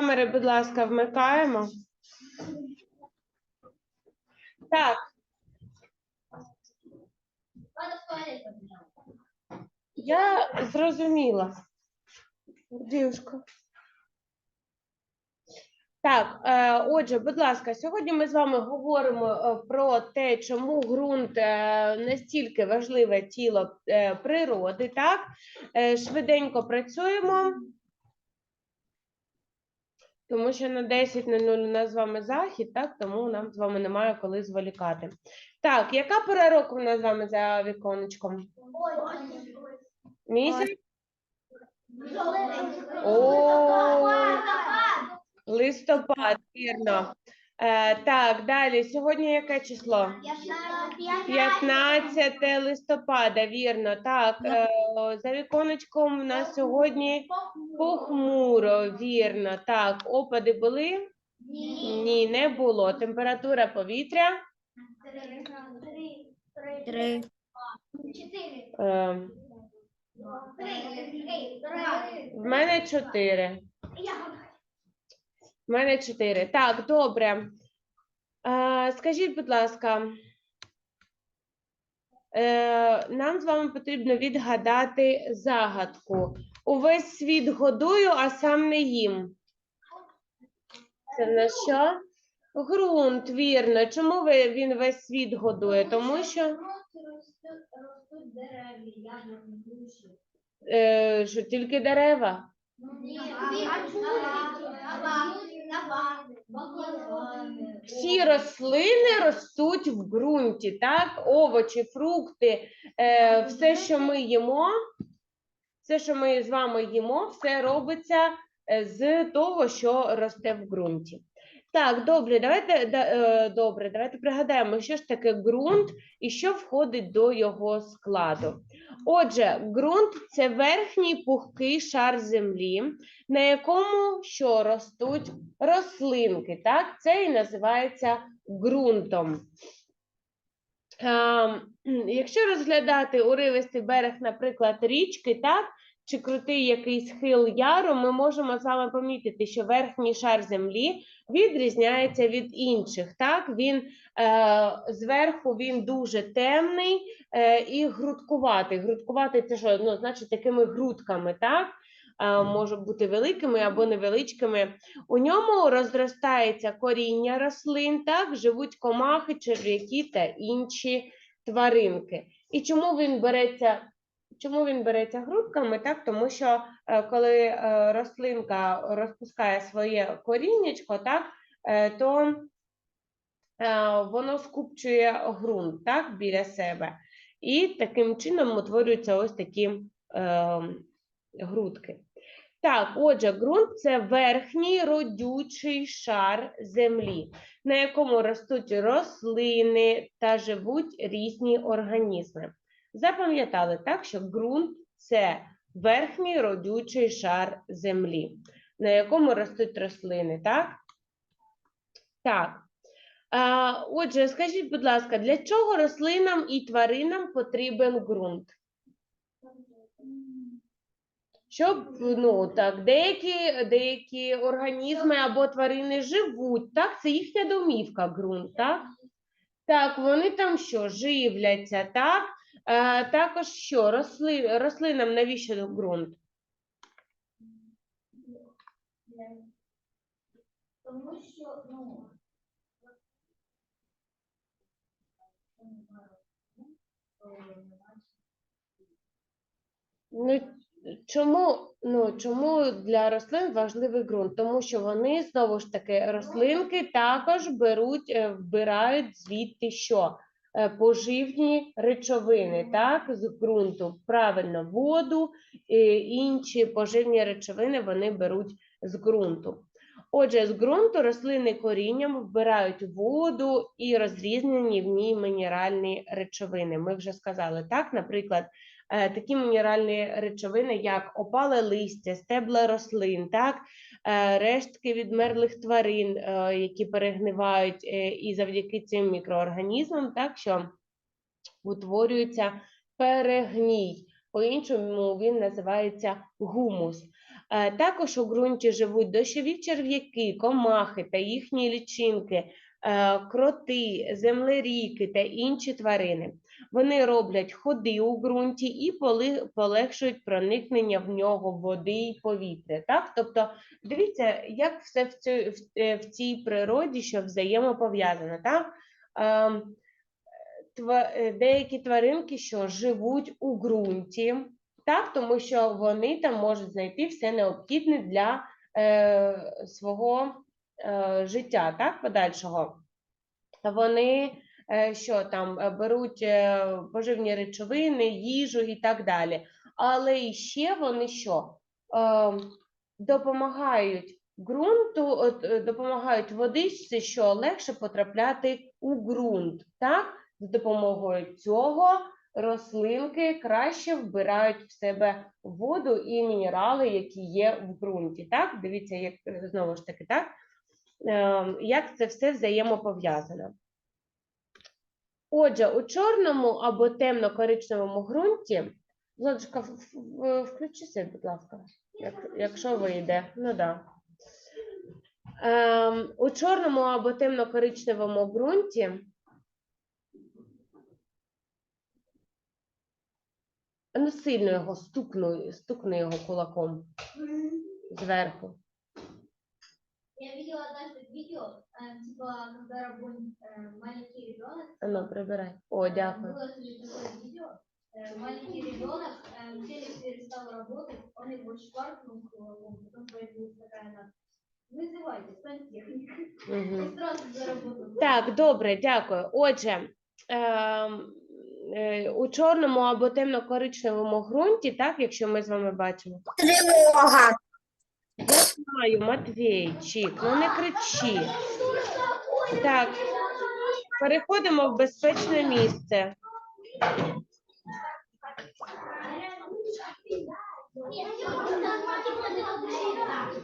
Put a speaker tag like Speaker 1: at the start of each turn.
Speaker 1: Камери, будь ласка, вмикаємо. Так, я зрозуміла. Дівушка. Так, е, отже, будь ласка, сьогодні ми з вами говоримо е, про те, чому ґрунт е, настільки важливе тіло природи. Так, швиденько працюємо. Тому що на 10.00 у нас з вами захід, так, тому нам з вами немає коли зволікати. Так, яка пора року у нас з вами за віконечком? Місяць? О, листопад, вірно. Е, так, далі. Сьогодні яке число? 15 листопада, вірно. Так, е, за віконечком у нас сьогодні похмуро, вірно. Так, опади були? Ні, не було. Температура повітря?
Speaker 2: Три.
Speaker 1: Е, в мене 4. В мене 4. Так, добре. Е, скажіть, будь ласка, е, нам з вами потрібно відгадати загадку. Увесь світ годую, а сам не їм. Це на що? Грунт, вірно. Чому він весь світ годує? Тому що, е, що тільки дерева. Всі рослини ростуть в ґрунті, так? Овочі, фрукти, е, все, що ми їмо, все, що ми з вами їмо, все робиться е, з того, що росте в ґрунті. Так, добре, давайте да, е, добре, давайте пригадаємо, що ж таке ґрунт і що входить до його складу. Отже, ґрунт це верхній пухкий шар землі, на якому що ростуть рослинки, так? Це і називається ґрунтом. Ем, Якщо розглядати уривистий берег, наприклад, річки, так, чи крутий якийсь схил яру, ми можемо з вами помітити, що верхній шар землі відрізняється від інших. Так? Він е, зверху він дуже темний е, і грудкуватий. Грудкуватий це що? Ну, значить, такими грудками, так? Е, можуть бути великими або невеличкими. У ньому розростається коріння рослин, так, живуть комахи, черв'яки та інші тваринки. І чому він береться? Чому він береться грудками? Так, тому що е, коли е, рослинка розпускає своє коріннячко, так, е, то воно скупчує ґрунт так, біля себе. І таким чином утворюються ось такі е, грудки. Так, отже, ґрунт це верхній родючий шар землі, на якому ростуть рослини та живуть різні організми. Запам'ятали так, що ґрунт це верхній родючий шар землі, на якому ростуть рослини, так? Так. Отже, скажіть, будь ласка, для чого рослинам і тваринам потрібен ґрунт? Щоб ну так, деякі, деякі організми або тварини живуть, так, це їхня домівка, ґрунт, так? Так, вони там що, живляться, так? Е, також що, росли, рослинам навіщо ґрунт?
Speaker 2: Тому що, ну,
Speaker 1: Ну, чому, ну, чому для рослин важливий ґрунт? Тому що вони, знову ж таки, рослинки також беруть, е, вбирають звідти що? Е, Поживні речовини, так, з ґрунту, правильно, воду, інші поживні речовини вони беруть з ґрунту. Отже, з ґрунту рослини корінням вбирають воду і розрізнені в ній мінеральні речовини. Ми вже сказали так, наприклад, е, такі мінеральні речовини, як опале листя, стебла рослин, так, е, рештки відмерлих тварин, е, які перегнивають, е, і завдяки цим мікроорганізмам, так, що утворюється перегній. по-іншому він називається гумус. Е, Також у ґрунті живуть дощові черв'яки, комахи та їхні лічинки, е, кроти, землеріки та інші тварини. Вони роблять ходи у ґрунті і полегшують проникнення в нього води і повітря. Так? Тобто, дивіться, як все в, цій, е, в цій природі, що взаємопов'язано. Так? Ем, е, деякі тваринки, що живуть у ґрунті, так, тому що вони там можуть знайти все необхідне для е, свого е, життя, так, подальшого. Вони що там е, беруть е, поживні речовини, їжу і так далі. Але ще вони що? Е, допомагають ґрунту, е, допомагають водичці, що легше потрапляти у ґрунт. Так? З допомогою цього рослинки краще вбирають в себе воду і мінерали, які є в ґрунті. Так, дивіться, як е, знову ж таки, так, як це все взаємопов'язано. Отже, у чорному або темно-коричневому ґрунті, в- включися, будь ласка, як- якщо вийде. Ну да. Ем, у чорному або темно-коричневому ґрунті ну сильно його стукну, стукни його кулаком зверху.
Speaker 2: Я однажды видео, э, типа, когда работает э, маленький ребенок.
Speaker 1: А Ну, прибирай. О, дякую.
Speaker 2: Выложили такое видео. э, Маленький ребенок, э, телек перестал работать, он его шкваркнул, кулаком, потом появилась такая надпись. Вызывайте сантехника.
Speaker 1: Угу.
Speaker 2: Он сразу заработал.
Speaker 1: Так, добре, дякую. Отже, ем, е, у чорному або темно-коричневому ґрунті, так, якщо ми з вами бачимо.
Speaker 3: Тривога.
Speaker 1: Я знаю, Матвійчик, ну не кричи. Так, переходимо в безпечне місце.